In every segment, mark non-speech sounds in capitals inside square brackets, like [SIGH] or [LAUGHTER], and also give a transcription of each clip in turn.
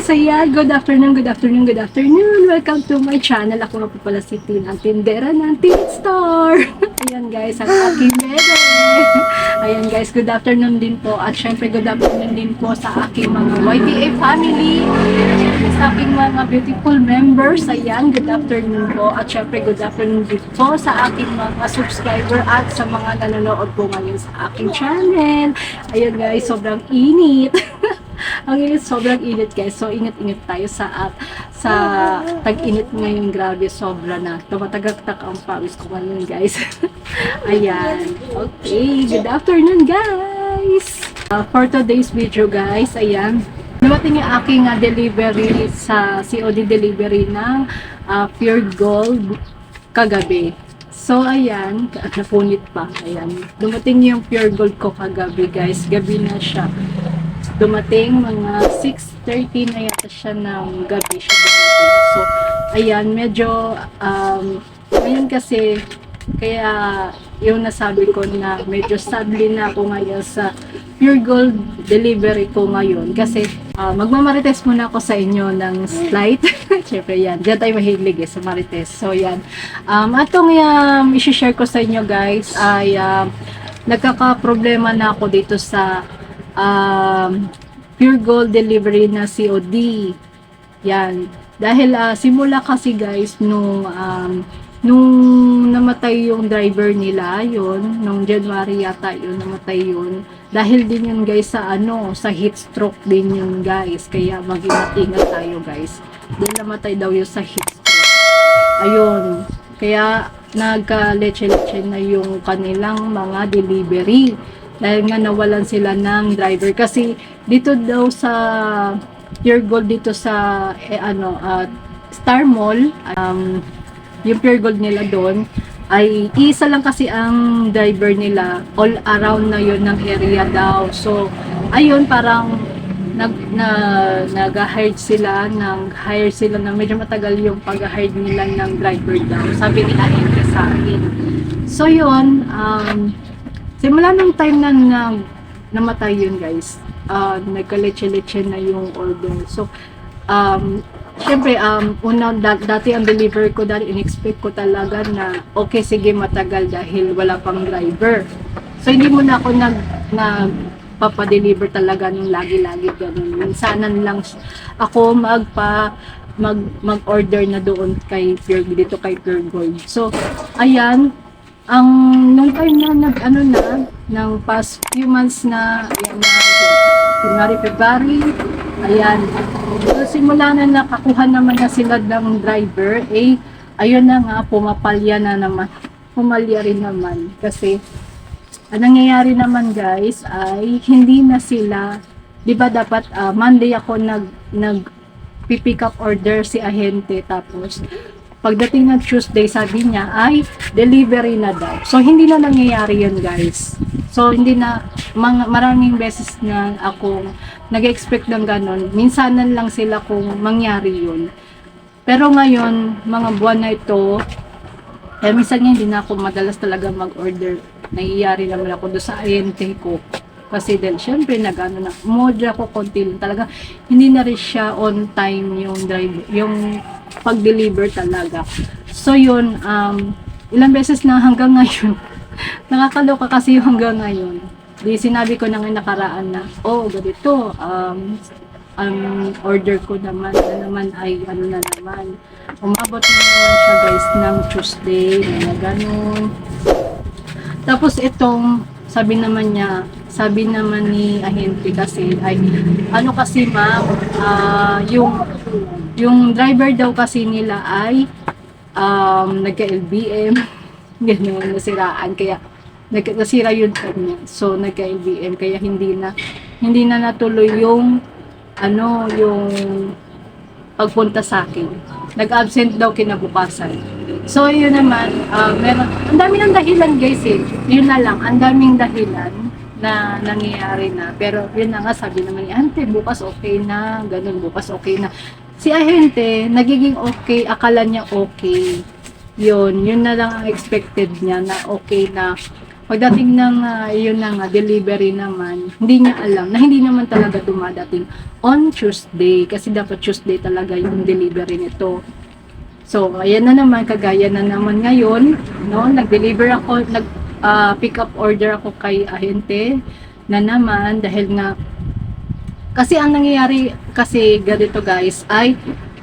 guys! Ayan, good afternoon, good afternoon, good afternoon. Welcome to my channel. Ako nga po pala si Tina, ang tindera ng Teen Store. [LAUGHS] Ayan guys, ang aking bebe. Ayan guys, good afternoon din po. At syempre good afternoon din po sa aking mga YBA family. Sa aking mga beautiful members. Ayan, good afternoon po. At syempre good afternoon din po sa aking mga subscriber at sa mga nanonood po ngayon sa aking channel. Ayan guys, sobrang init. [LAUGHS] Ang init, sobrang init guys. So, ingat-ingat tayo sa at sa tag-init ngayon. Grabe, sobra na. Tumatagak-tak ang pawis ko ngayon guys. [LAUGHS] ayan. Okay, good afternoon guys! Uh, for today's video guys, ayan. Dumating yung aking uh, delivery sa COD delivery ng uh, Pure Gold kagabi. So, ayan, [LAUGHS] napunit pa. Ayan. Dumating yung Pure Gold ko kagabi, guys. Gabi na siya dumating mga 6.30 na yata siya ng gabi siya dumating. So, ayan, medyo, um, ngayon kasi, kaya yung nasabi ko na medyo sadly na ako ngayon sa Pure Gold delivery ko ngayon. Kasi, uh, magmamarites muna ako sa inyo ng slight. [LAUGHS] Siyempre yan, dyan tayo mahilig eh, sa marites. So, yan. Um, atong um, isi-share ko sa inyo guys ay um, nagkaka-problema na ako dito sa um, pure gold delivery na COD. Yan. Dahil ah, simula kasi guys nung um, nung namatay yung driver nila yon nung January yata yun namatay yun. Dahil din yun guys sa ano sa heat stroke din yun guys. Kaya mag-ingat tayo guys. Din namatay daw yun sa heat stroke. Ayun. Kaya nagka-leche-leche na yung kanilang mga delivery dahil nga nawalan sila ng driver. Kasi dito daw sa Pure Gold dito sa eh, ano at Star Mall um, yung Pure Gold nila doon ay isa lang kasi ang driver nila. All around na yon ng area daw. So ayun parang nag na nag-hire sila nang hire sila na medyo matagal yung pag-hire nila ng driver daw. Sabi nila hindi sa akin. So yun um, Simula nung time na, na namatay yun guys, uh, nagka-leche-leche na yung order. So, um, syempre, um, una, da- dati ang deliver ko, dati in-expect ko talaga na, okay, sige, matagal dahil wala pang driver. So, hindi mo na ako nag, nag papadeliver talaga nung lagi-lagi ganun. Minsanan lang ako magpa mag mag-order na doon kay Pure dito kay Pure Gold. So, ayan, ang nung time na nag ano na ng past few months na ayan na January, February ayan. So simula na nakakuha naman na sila ng driver eh ayun na nga pumapalya na naman. Pumalya rin naman. Kasi ang nangyayari naman guys ay hindi na sila di ba dapat ah, Monday ako nag nag pick up order si ahente tapos pagdating ng Tuesday, sabi niya ay delivery na daw. So, hindi na nangyayari yun, guys. So, hindi na, mga, maraming beses na ako nag-expect ng ganun. Minsanan lang sila kung mangyari yun. Pero ngayon, mga buwan na ito, eh, minsan nga hindi na ako madalas talaga mag-order. Nangyayari naman ako doon sa INT ko. Kasi then, syempre, nag-ano na, modra ko konti lang. Talaga, hindi na rin siya on time yung drive, yung pag-deliver talaga. So, yun, um, ilang beses na hanggang [LAUGHS] ngayon, nakakaloka kasi hanggang ngayon. Di sinabi ko na ngayon nakaraan na, oh, ganito, um, ang order ko naman, na naman ay ano na naman. Umabot na naman siya guys ng Tuesday, na ganun. Tapos itong, sabi naman niya, sabi naman ni ahente kasi ay ano kasi ma'am ah, yung yung driver daw kasi nila ay um, nagka-LBM [LAUGHS] gano'n nasiraan. Kaya nag nasira yun kanya. So nagka-LBM kaya hindi na hindi na natuloy yung ano yung pagpunta sa akin. Nag-absent daw kinabukasan. So yun naman ah, meron ang dami ng dahilan guys eh. Yun na lang ang daming dahilan na nangyayari na. Pero yun na nga, sabi naman ni Ante, bukas okay na, ganun, bukas okay na. Si Ahente, nagiging okay, akala niya okay. Yun, yun na lang ang expected niya na okay na Pagdating ng ah, yun na nga, delivery naman, hindi niya alam na hindi naman talaga dumadating on Tuesday kasi dapat Tuesday talaga yung delivery nito. So, ayan na naman, kagaya na naman ngayon, no? Nag-deliver ako, nag ah, pick up order ako kay ahente na naman dahil nga kasi ang nangyayari kasi ganito guys ay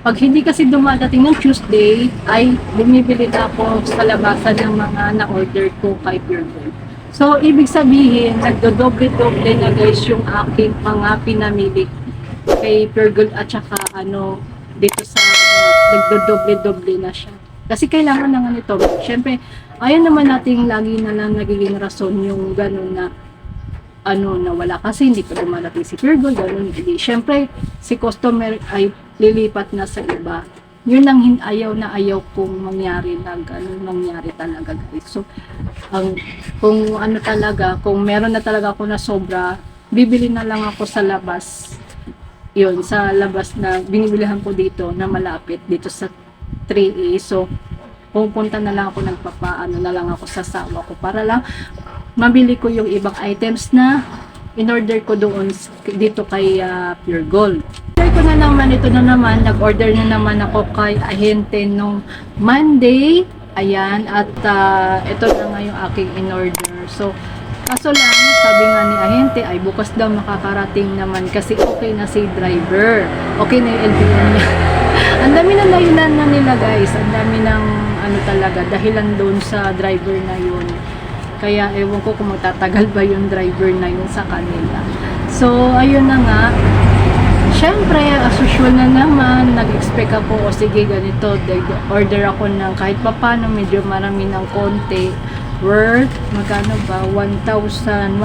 pag hindi kasi dumadating ng Tuesday ay bumibili na ako sa labasan ng mga na-order ko kay Pure. So, ibig sabihin, nagdodoble-doble na guys yung aking mga pinamili kay Pure at saka ano, dito sa nagdodoble-doble na siya. Kasi kailangan na nga nito. Siyempre, ayaw naman nating lagi na lang nagiging rason yung ganun na ano na wala kasi hindi pa dumadating si Gold, ganun. Hindi. Siyempre, si customer ay lilipat na sa iba. Yun ang hin- ayaw na ayaw kong mangyari na ganun nangyari talaga guys. So, ang, kung ano talaga, kung meron na talaga ako na sobra, bibili na lang ako sa labas. Yun, sa labas na binibilihan ko dito na malapit dito sa 3A. So, pupunta na lang ako nagpapaano na lang ako sa sawa ko para lang mabili ko yung ibang items na in-order ko doon dito kay ah, Pure Gold. Order ko na naman, ito na naman, nag-order na naman ako kay Ahente nung Monday. Ayan, at ah, ito na nga yung aking in-order. So, kaso lang, sabi nga ni Ahente, ay bukas daw makakarating naman kasi okay na si driver. Okay na yung LTO niya. [LAUGHS] Ang dami na dahilan na nila guys. Ang dami ng ano talaga, dahilan doon sa driver na yun. Kaya ewan ko kung magtatagal ba yung driver na yun sa kanila. So, ayun na nga. Siyempre, as usual na naman, nag-expect ako, o sige, ganito, de- order ako ng kahit papano, medyo marami ng konti. Worth, magkano ba? 1,136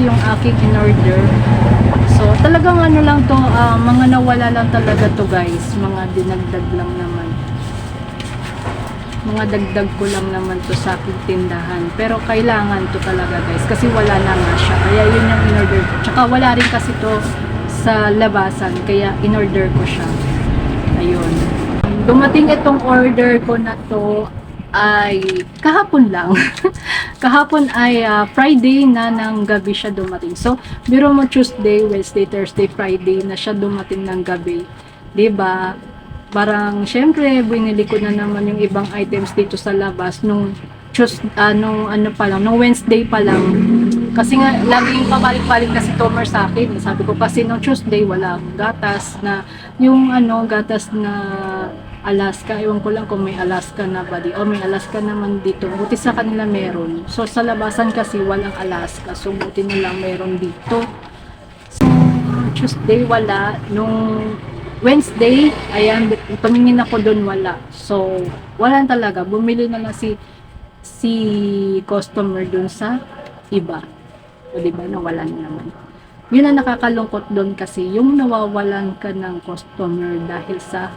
yung aking in-order. So, talagang ano lang to, ah, mga nawala lang talaga to guys. Mga dinagdag lang naman mga dagdag ko lang naman to sa aking tindahan. Pero kailangan to talaga guys kasi wala na nga siya. Kaya yun yung in-order ko. Tsaka wala rin kasi to sa labasan kaya in-order ko siya. Ayun. Dumating itong order ko na to ay kahapon lang. [LAUGHS] kahapon ay ah, Friday na ng gabi siya dumating. So, biro mo Tuesday, Wednesday, Thursday, Friday na siya dumating ng gabi. 'Di ba? Parang syempre binili ko na naman yung ibang items dito sa labas nung Tuesday, nung ano pa lang, nung Wednesday pa lang. Kasi nga, laging pabalik-balik kasi Tomer sa akin. Sabi ko kasi nung Tuesday, wala gatas na, yung ano, gatas na Alaska. Ewan ko lang kung may Alaska na ba di. O may Alaska naman dito. Buti sa kanila meron. So sa labasan kasi walang Alaska. So buti na lang meron dito. So Tuesday wala. Nung Wednesday, ayan, tumingin ako doon wala. So wala talaga. Bumili na lang si si customer doon sa iba. O di ba nawala na naman. Yun ang nakakalungkot doon kasi yung nawawalan ka ng customer dahil sa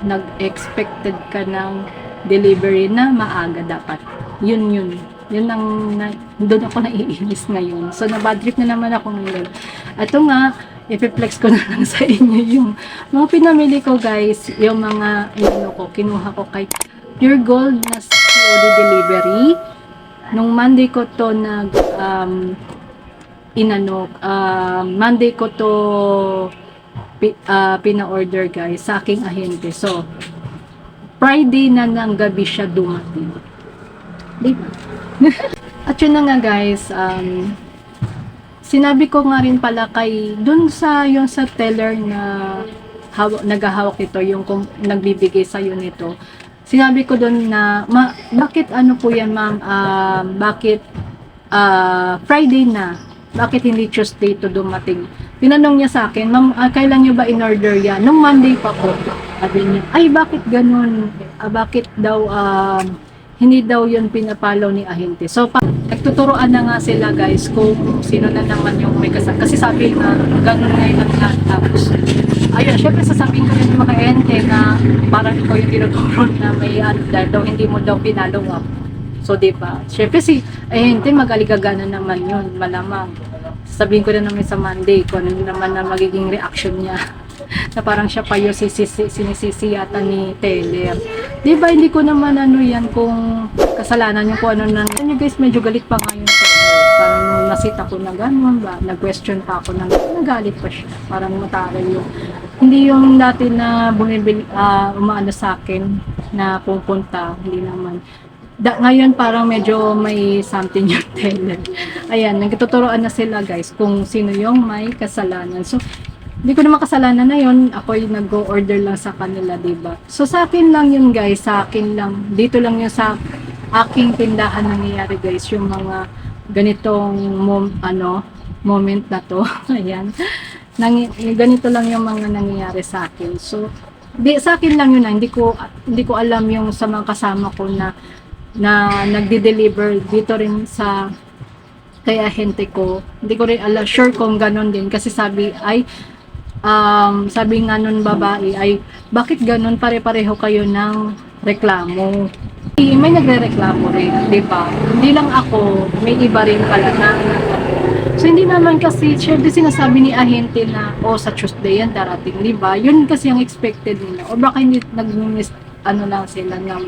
nag-expected ka ng delivery na maaga dapat. Yun yun. Yun ang na, doon ako naiinis ngayon. So nabad trip na naman ako ngayon. Ito nga, ipiplex ko na lang [LAUGHS] sa inyo yung mga pinamili ko guys, yung mga ano ko, kinuha ko kay Pure Gold na COD delivery. Nung Monday ko to nag um, inano, um, Monday ko to pi, ah, pina-order guys sa aking ahente. So, Friday na ng gabi siya dumating. Di ba? [LAUGHS] At yun na nga guys, um, sinabi ko nga rin pala kay, dun sa, yung sa teller na hawak, naghahawak ito, yung kung nagbibigay sa'yo nito, sinabi ko dun na, ma, bakit ano po yan ma'am, um, bakit ah, Friday na, bakit hindi Tuesday to dumating? Tinanong niya sa akin, ma'am, ah, kailan niyo ba in-order yan? Nung Monday pa po. Sabi niya, ay bakit ganun? Ah, bakit daw um, hindi daw yun pinapalo ni ahente. So, pa, nagtuturoan na nga sila guys kung sino na naman yung may kasama. Kasi sabi nga, ganun nga yung lahat. Tapos, ayun, syempre sasabihin ko rin yung mga ahente na parang ikaw yung tinuturo na may ano dahil daw hindi mo daw pinalo up. So, di ba? Syempre si ahente magaligagana naman yun, malamang. Sabihin ko na naman sa Monday kung ano naman na magiging reaction niya. [LAUGHS] na parang siya pa yung sisisi, sinisisi yata ni Taylor. Di ba hindi ko naman ano yan kung kasalanan yung kung ano nang ano guys medyo galit pa nga yung seller. Parang nung nasita ko na gano'n ba, nag-question pa ako na nagalit pa siya. Parang mataral yung hindi yung dati na bumibili, ah, umaano sa akin na pupunta, hindi naman. Da, ngayon parang medyo may something yung [LAUGHS] teller. Ayan, nagtuturoan na sila guys kung sino yung may kasalanan. So, hindi ko naman kasalanan na yun. Ako yung nag-order lang sa kanila, ba? So, sa akin lang yun, guys. Sa akin lang. Dito lang yun sa aking tindahan nangyayari, guys. Yung mga ganitong mom, ano, moment na to. [LAUGHS] Ayan. Nang, ganito lang yung mga nangyayari sa akin. So, di, sa akin lang yun na. Hindi ko, hindi ko alam yung sa mga kasama ko na na nagde-deliver dito rin sa kaya ahente ko. Hindi ko rin alam, sure kung ganun din. Kasi sabi, ay, um, sabi nga nun babae, ay, bakit ganun pare-pareho kayo ng reklamo? May nagre-reklamo rin, di ba? Hindi lang ako, may iba rin pala na So, hindi naman kasi, syempre sinasabi ni ahente na, oh, sa Tuesday yan darating, di ba? Yun kasi ang expected nila. O baka hindi nag-miss, ano lang sila ng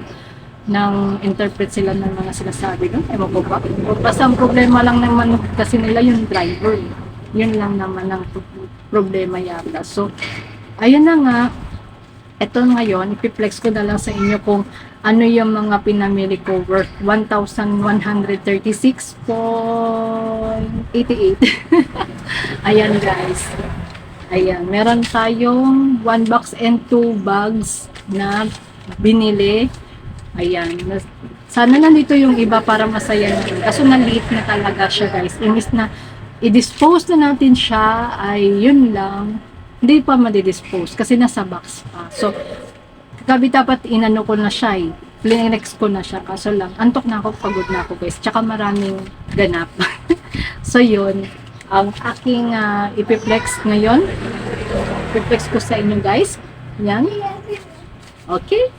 nang interpret sila ng mga sinasabi no? Ewan ko ba? Basta ang problema lang naman kasi nila yung driver. Yun lang naman ang pro- problema yata. So, ayun na nga. Ito ngayon, ipiplex ko na lang sa inyo kung ano yung mga pinamili ko worth 1,136.88. [LAUGHS] Ayan guys. Ayan, meron tayong one box and two bags na binili. Ayan. Sana nandito yung iba para masaya natin. Kaso naliit na talaga siya guys. Imbis na i-dispose na natin siya ay yun lang. Hindi pa madidispose kasi nasa box pa. So, gabi dapat inano ko na siya eh. Plinex ko na siya. Kaso lang, antok na ako, pagod na ako guys. Tsaka maraming ganap. [LAUGHS] so yun, ang aking ah, ipiplex ngayon. Ipiplex ko sa inyo guys. Yan. Okay.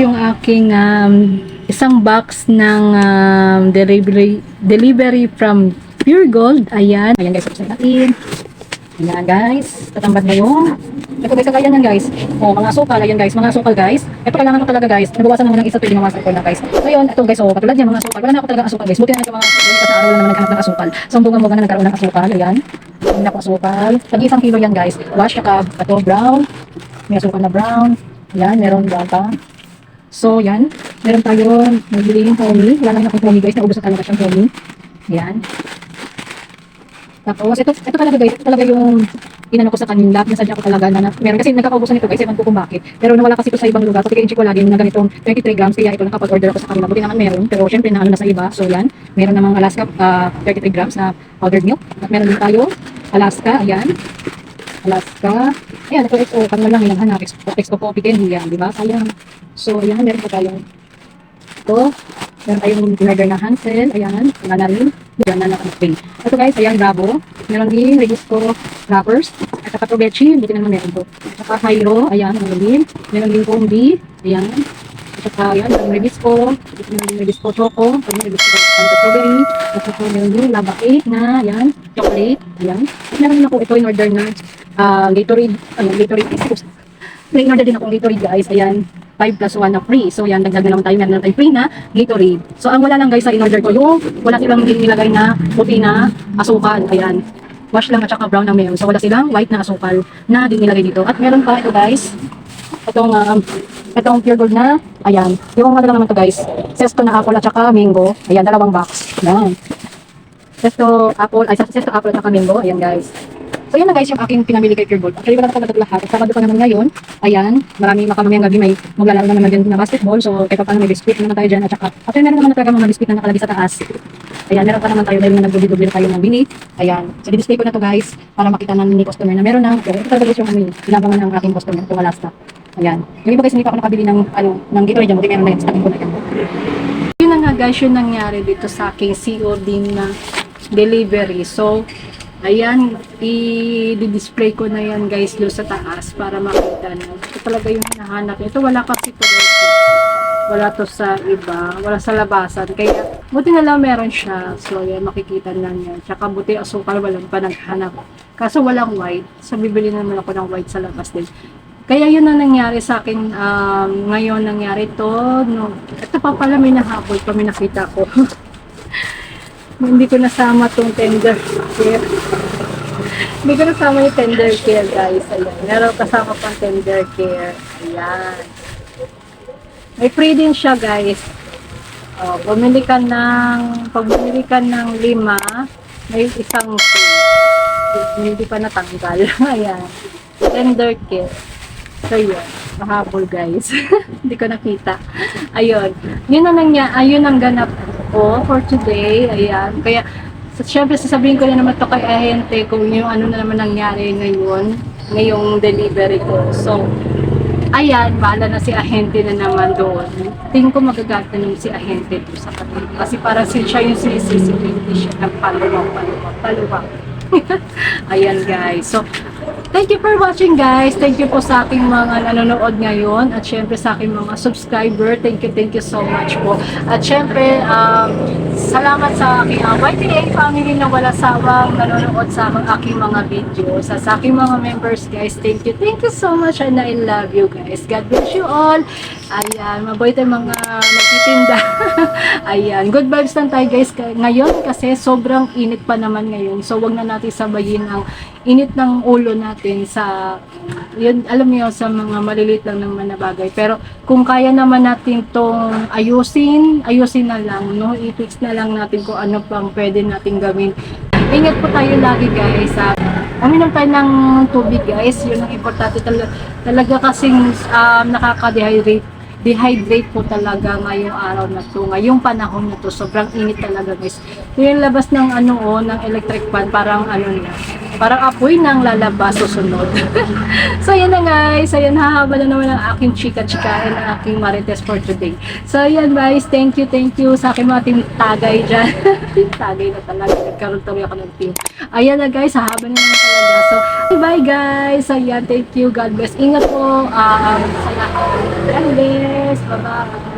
yung aking um, isang box ng um, delivery delivery from Pure Gold. Ayan. Ayan guys, buksan natin. Ayan guys. Tatambad na yung ito guys, kagaya yan guys. O, mga sukal. Ayan guys, mga sukal guys. Ito kailangan ko talaga guys. Nabawasan naman ng isa pwede mawasan ko na guys. Ngayon, ito guys, oh, katulad niya mga sukal. Wala na ako talaga asukal guys. Buti na ito mga ganito sa araw lang naman naghanap ng asukal. So, ang bunga-bunga na nagkaroon ng asukal. Ayan. Hindi ako asukal. Pag isang kilo yan guys. Wash, tsaka ito brown. May asukal na brown. Ayan, meron brown pa. So, yan. Meron tayo nagbilihin pony. Wala naman akong pony guys. Naubos na talaga siyang pony. Yan. Tapos, ito, ito talaga guys. Ito talaga yung inano ko sa kanila. Nasadya ko talaga na, na meron. Kasi nagkakaubusan ito guys. Ewan ko kung bakit. Pero nawala kasi ito sa ibang lugar. So, kaya ko lagi na ganitong 23 grams. Kaya ito nakapag-order ako sa kanila. Buti naman meron. Pero syempre na ano na sa iba. So, yan. Meron namang Alaska ah, 33 grams na powdered milk. At meron din tayo Alaska. Ayan. Alaska. Ayan, ito XO. Kami lang ilang hanap. XO, XO coffee candy yan. Di ba? Sayang. So, ayan. Meron pa tayong ito. Meron tayong vinegar na Hansel. Ayan. Wala na rin. Yan na nakamagping. Ito guys, ayan, Bravo. Meron din Regisco wrappers. At saka Provechi. Buti na naman meron to. At saka Hyro. Ayan, meron din. Meron din Combi. Ayan. At saka, ayan, meron Regisco. Meron din Regisco Choco. Meron Fanta Strawberry. At saka meron din Lava Cake na, ayan, chocolate. Ayan. At meron din ako ito in order na ah, Gatorade. Ano, Gatorade. [LAUGHS] May order din akong Gatorade guys. Ayan. 5 plus 1 na free. So yan, dagdag na naman tayo. Meron na tayo free na Gatorade. So ang wala lang guys sa in-order ko, yung wala silang nilagay na puti na asukal. Ayan. Wash lang at saka brown ang meron. So wala silang white na asukal na din nilagay dito. At meron pa ito guys. Itong, um, itong pure gold na. Ayan. Yung ano naman to guys. Sesto na apple at saka mango. Ayan, dalawang box. Ayan. Sesto apple, ay sesto apple at saka mango. Ayan guys. So yan na guys yung aking pinamili kay Pure Gold. Actually wala na talaga lahat. At Sabado pa naman ngayon. Ayan. Marami makamamayang gabi may maglalaro na naman din na basketball. So kahit pa paano may biscuit naman tayo dyan. At saka after meron naman na talaga mga biscuit na nakalagay sa taas. Ayan. Meron pa naman tayo dahil na nagdubli-dubli na tayo ng bini. Ayan. So di-display ko na to guys para makita na ni customer na meron na. Pero ito talaga guys yung ano yun. Inabangan ng aking customer kung wala stock. Ayan. Yung iba guys hindi pa ako nakabili ng ano ng Gatorade dyan. Buti meron na yun. Stocking ko na yan. Yun na nga guys yung nangyari dito sa aking COD na delivery. So, ayan, i-display ko na yan guys doon sa taas para makita nyo. Ito talaga yung hinahanap. Ito wala kasi guys. Wala to sa iba. Wala sa labasan. Kaya, buti na lang meron siya. So, yan, makikita lang yan. Tsaka buti asukal, walang pa naghanap. Kaso walang white. So, bibili naman ako ng white sa labas din. kaya yun ang nangyari sa akin um, ngayon nangyari to no, ito pa pala may nahabol pa may nakita ko [LAUGHS] hindi ko nasama tong tender care hindi ko nasama yung tender care guys. Ayan. Meron kasama pang tender care ayan. May free din siya guys. Oh, bumili ka ng pag ka ng lima may isang free hindi pa natanggal. [LAUGHS] Ayan. Tender care So, yun. Mahabol, guys. [LAUGHS] Hindi ko nakita. Ayun. Yun ang nangya, ayun ang ganap ko for today. Ayan. Kaya, so, syempre, sasabihin ko na naman to kay ahente kung yung ano na naman nangyari ngayon, ngayong delivery ko. So, ayan, bahala na si ahente na naman doon. Tingin ko magagat na naman si ahente doon sa kanila. Kasi parang si siya yung sinisisi siya ng paluwang, paluwang, paluwang. [LAUGHS] Ayan guys. So, thank you for watching guys. Thank you po sa aking mga nanonood ngayon. At syempre sa aking mga subscriber. Thank you, thank you so much po. At syempre, um, salamat sa aking uh, YTA family na wala sawang nanonood sa mga aking mga videos. At sa aking mga members guys, thank you. Thank you so much and I love you guys. God bless you all. Ayan, mabuhay tayong mga magtitinda. [LAUGHS] Ayan, good vibes lang tayo guys ngayon kasi sobrang init pa naman ngayon. So wag na natin sabayin ang init ng ulo natin sa yun, alam yun, sa mga maliliit lang naman na bagay. Pero kung kaya naman natin tong ayusin, ayusin na lang, no? I-fix na lang natin kung ano pang pwede natin gawin. Ingat po tayo lagi guys. sa uminom tayo ng tubig guys. Yun ang importante talaga. Talaga kasing um, nakaka-dehydrate dehydrate po talaga ngayong araw na to, ngayong panahon na to, sobrang init talaga guys. Yung labas ng ano oh, ng electric fan, parang ano na, parang apoy nang lalabas susunod. [LAUGHS] so yan na guys, ayan hahaba na naman ang aking chika-chika and ang aking marites for today. So yan guys, thank you, thank you sa aking mga team tagay dyan. [LAUGHS] team tagay na talaga, nagkaroon tuloy ako ng team. Ayan na guys, hahaba na naman talaga. So, bye guys, ayan, thank you, God bless. Ingat po, um, sa lahat. God bless, bye-bye.